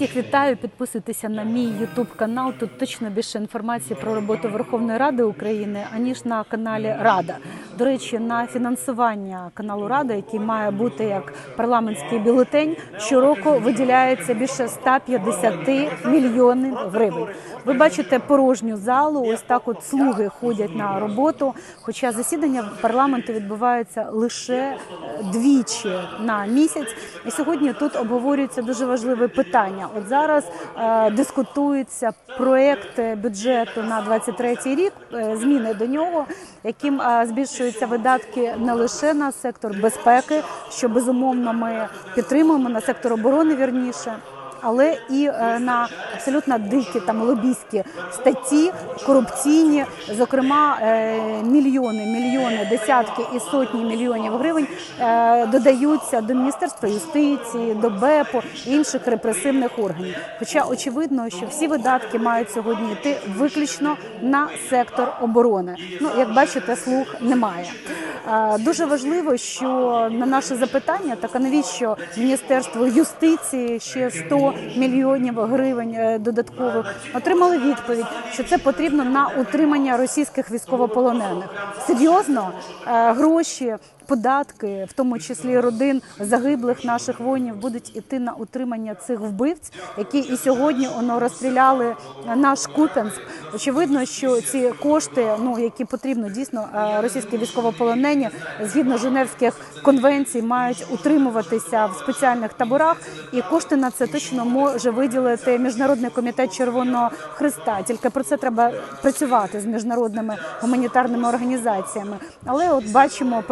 Всіх вітаю, підписуйтеся на мій Ютуб канал. Тут точно більше інформації про роботу Верховної Ради України аніж на каналі Рада. До речі, на фінансування каналу Рада, який має бути як парламентський бюлетень, щороку виділяється більше 150 мільйонів гривень. Ви бачите порожню залу. Ось так от слуги ходять на роботу. Хоча засідання парламенту відбувається лише е, двічі на місяць. І сьогодні тут обговорюється дуже важливе питання. От зараз е, дискутується проект бюджету на 23 рік, е, зміни до нього, яким е, збільшуються видатки не лише на сектор безпеки, що безумовно ми підтримуємо на сектор оборони вірніше. Але і е, на абсолютно дикі там лобійські статті, корупційні, зокрема, е, мільйони, мільйони, десятки і сотні мільйонів гривень е, додаються до міністерства юстиції, до БЕПу інших репресивних органів. Хоча очевидно, що всі видатки мають сьогодні йти виключно на сектор оборони. Ну як бачите, слуг немає. Дуже важливо, що на наше запитання, так а навіщо міністерство юстиції ще 100 мільйонів гривень е, додаткових отримали відповідь, що це потрібно на утримання російських військовополонених. Серйозно Е, гроші. Податки, в тому числі родин загиблих наших воїнів, будуть іти на утримання цих вбивць, які і сьогодні воно розстріляли наш Куп'янськ. Очевидно, що ці кошти, ну які потрібно дійсно е, російські військовополонені згідно Женевських конвенцій, мають утримуватися в спеціальних таборах, і кошти на це точно може виділити міжнародний комітет Червоного Христа. Тільки про це треба працювати з міжнародними гуманітарними організаціями. Але от бачимо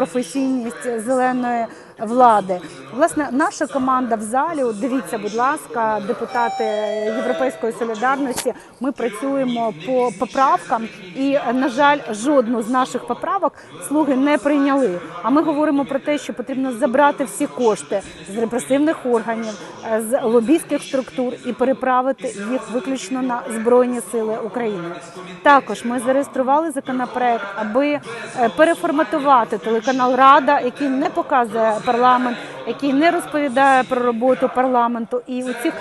професійність зеленої влади. Власне, наша команда в залі. Дивіться, будь ласка, депутати Європейської солідарності. Ми працюємо по поправкам, і на жаль, жодну з наших поправок слуги не прийняли. А ми говоримо про те, що потрібно забрати всі кошти з репресивних органів, е, з лобійських структур і переправити їх виключно на збройні сили України. Також ми зареєстрували законопроект, аби е, переформатувати телеканал Рада, який не показує парламент, який не розповідає про роботу парламенту, і у цих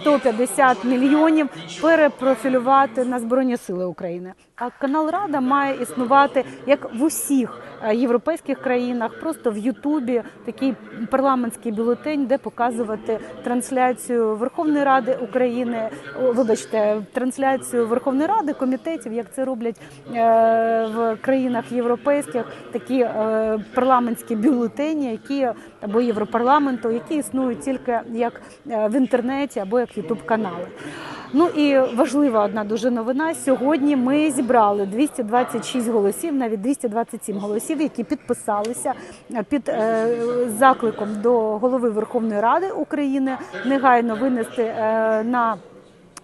150 мільйонів перепрофілювати на збройні сили України. А канал Рада має існувати як в усіх е, європейських країнах, просто в Ютубі такий парламентський бюлетень, де показувати трансляцію Верховної Ради України. Вибачте, трансляцію Верховної Ради комітетів, як це роблять е, в країнах європейських, такі е, парламентські бюлетені, які або європарламенту, які існують тільки як в інтернеті або як Ютуб канали. Ну і важлива одна дуже новина. Сьогодні ми зібрали 226 голосів, навіть 227 голосів, які підписалися під е, закликом до голови Верховної Ради України негайно винести е, на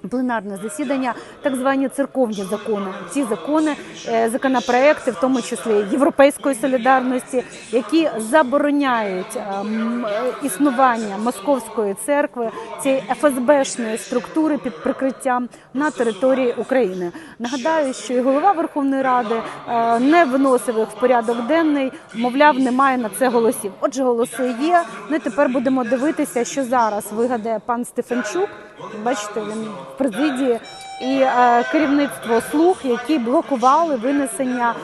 Пленарне засідання, так звані церковні закони. Ці закони, е, законопроекти, в тому числі європейської солідарності, які забороняють е, м, е, існування московської церкви, цієї ФСБшної структури під прикриттям на території України. Нагадаю, що і голова Верховної Ради е, не вносив їх в порядок денний, мовляв, немає на це голосів. Отже, голоси є. І тепер будемо дивитися, що зараз вигадає пан Стефанчук. Бачите, він в президії. І е, керівництво слуг, які блокували винесення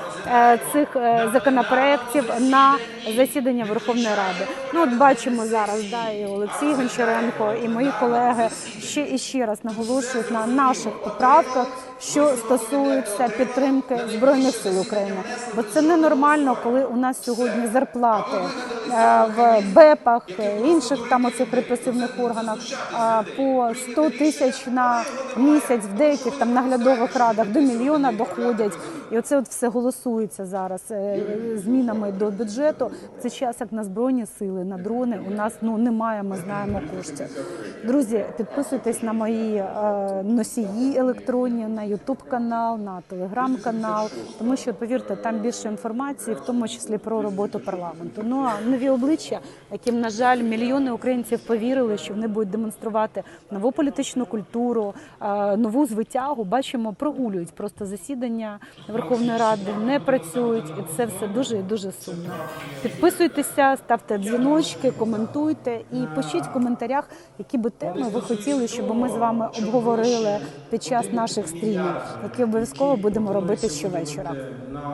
цих е, законопроєктів на засідання Верховної Ради. Ну от бачимо зараз, да, і Олексій Гончаренко, і мої колеги ще і ще раз наголошують на наших поправках, що стосуються підтримки збройних сил України. Бо це ненормально, коли у нас сьогодні зарплати е, в БЕПах, е, інших там оцих репресивних органах е, по 100 тисяч на місяць в деяких там наглядових радах до мільйона доходять. І оце от все голосується зараз е, змінами до бюджету. В цей час як на збройні сили, на дрони у нас ну немає. Ми знаємо коштів. Друзі, підписуйтесь на мої е, носії електронні, на Ютуб канал, на телеграм канал, тому що повірте, там більше інформації, в тому числі про роботу парламенту. Ну а нові обличчя, яким на жаль мільйони українців повірили, що вони будуть демонструвати нову політичну культуру, е, нову звитягу. Бачимо, прогулюють просто засідання Верховної Ради, не працюють, і це все дуже і дуже сумно. Підписуйтеся, ставте дзвіночки, коментуйте і пишіть в коментарях, які би теми ви хотіли, щоб ми з вами обговорили під час наших стрімів, які обов'язково будемо робити щовечора.